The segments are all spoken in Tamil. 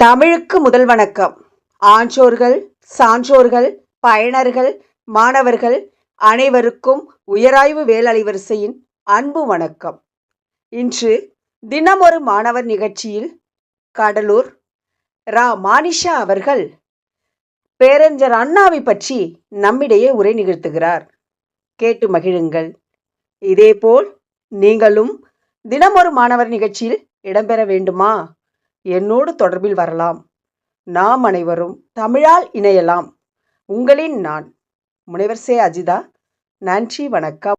தமிழுக்கு முதல் வணக்கம். ஆன்றோர்கள் சான்றோர்கள் பயனர்கள் மாணவர்கள் அனைவருக்கும் உயராய்வு வேலலைவரிசையின் அன்பு வணக்கம். இன்று தினமொரு மாணவர் நிகழ்ச்சியில் கடலூர் ரா. மானிஷா அவர்கள் பேரஞ்சர் அண்ணாவை பற்றி நம்மிடையே உரை நிகழ்த்துகிறார். கேட்டு மகிழுங்கள். இதேபோல் நீங்களும் தினமொரு மாணவர் நிகழ்ச்சியில் இடம்பெற வேண்டுமா? என்னோடு தொடர்பில் வரலாம். நாம் அனைவரும் தமிழால் இணையலாம். உங்களின் நான் முனைவர் சே. அஜிதா. நன்றி வணக்கம்.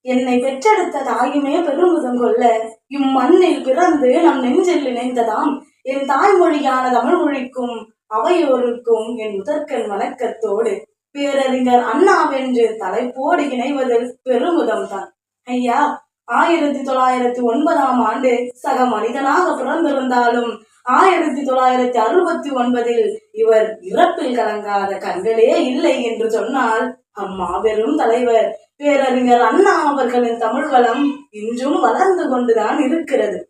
என்னை பெற்றெடுத்த தாயுமே பெருமிதம் கொள்ள இம்மண்ணில் பிறந்து நம் நெஞ்சில் இணைந்ததாம். என் தாய்மொழியான தமிழ் மொழிக்கும் அவையோருக்கும் என் முதற்கண் வணக்கத்தோடு பேரறிஞர் அண்ணாவென்று தலைப்போடு இணைவதில் பெருமிதம் தான். ஐயா ஆயிரத்தி தொள்ளாயிரத்தி ஒன்பதாம் ஆண்டு சக மனிதனாக பிறந்திருந்தாலும் ஆயிரத்தி தொள்ளாயிரத்தி அறுபத்தி ஒன்பதில் இவர் இறப்பில் கலங்காத கண்களே இல்லை என்று சொன்னால் அம்மாபெரும் தலைவர். பேரறிஞர் அண்ணா அவர்களின் தமிழ் வளம் இன்றும் வளர்ந்து கொண்டுதான் இருக்கிறது.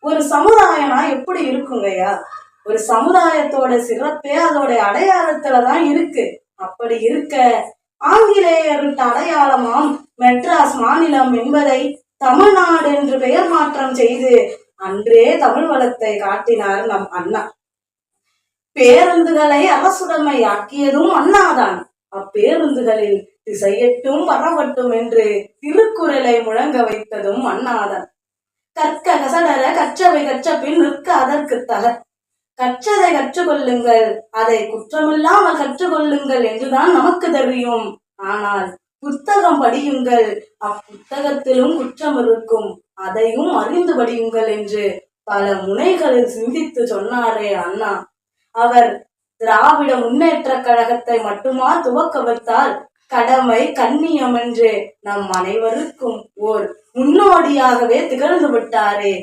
ஒரு சமுதாயம்னா எப்படி இருக்குங்கய்யா? ஒரு சமுதாயத்தோட சிறப்பே அதோட அடையாளத்துல தான் இருக்கு. அப்படி இருக்க ஆங்கிலேயர்கிட்ட அடையாளமாம் மெட்ராஸ் மாநிலம் என்பதை தமிழ்நாடு என்று பெயர் மாற்றம் செய்து அன்றே தமிழ் வளத்தை காட்டினார் நம் அண்ணா. பேருந்துகளை அரசுடைமை ஆக்கியதும் அண்ணாதான். அப்பேருந்துகளில் திசையட்டும் பரவட்டும் என்று திருக்குறளை முழங்க வைத்ததும் அண்ணாதான். கற்க கசடர கற்றவை கற்ற பின் நிற்க அதற்கு தக. கற்றதை கற்றுக்கொள்ளுங்கள் அதை குற்றமில்லாமல் கற்றுக்கொள்ளுங்கள் என்றுதான் நமக்கு தெரியும். ஆனால் புத்தகம் படியுங்கள். அப்புத்தகத்திலும் குற்றம் இருக்கும். அதையும் அறிந்து படியுங்கள் என்று பல முனைகளில் சிந்தித்து சொன்னாரே அண்ணா. அவர் திராவிட முன்னேற்ற கழகத்தை மட்டுமா துவக்க வைத்தால் கடமை கண்ணியம் என்று நம் அனைவருக்கும் ஓர் முன்னோடியாகவே திகழ்ந்து விட்டாரே.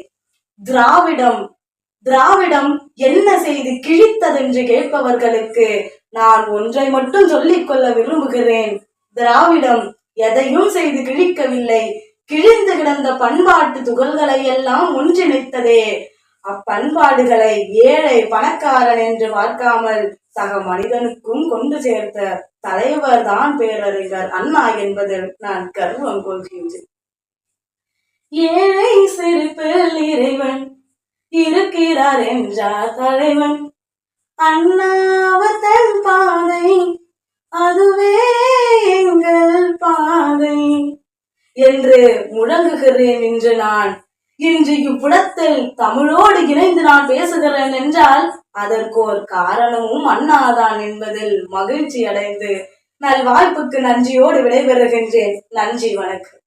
திராவிடம் திராவிடம் என்ன செய்து கிழித்ததென்று கேட்பவர்களுக்கு நான் ஒன்றை மட்டும் சொல்லிக்கொள்ள விரும்புகிறேன். திராவிடம் எதையும் செய்து கிழிக்கவில்லை. கிழிந்து கிடந்த பண்பாட்டு துகள்களை எல்லாம் ஒன்றிணைத்ததே. அப்பண்பாடுகளை ஏழை பணக்காரன் என்று பார்க்காமல் சக மனிதனுக்கும் கொண்டு சேர்த்த தலைவர் தான் பேரறிஞர் அண்ணா என்பதில் நான் கர்வம் கொள்கின்றேன். ஏழை சிரிப்பில் இறைவன் இருக்கிறார் என்றார் தலைவன். அண்ணாவ தன் பாதை அதுவே என்று முழங்குகிறேன் என்று நான். இன்று இவ்விடத்தில் தமிழோடு இணைந்து நான் பேசுகிறேன் என்றால் அதற்கு ஒரு காரணமும் அண்ணாதான் என்பதில் மகிழ்ச்சி அடைந்து நல் வாய்ப்புக்கு நன்றியோடு விடைபெறுகின்றேன். நன்றி வணக்கம்.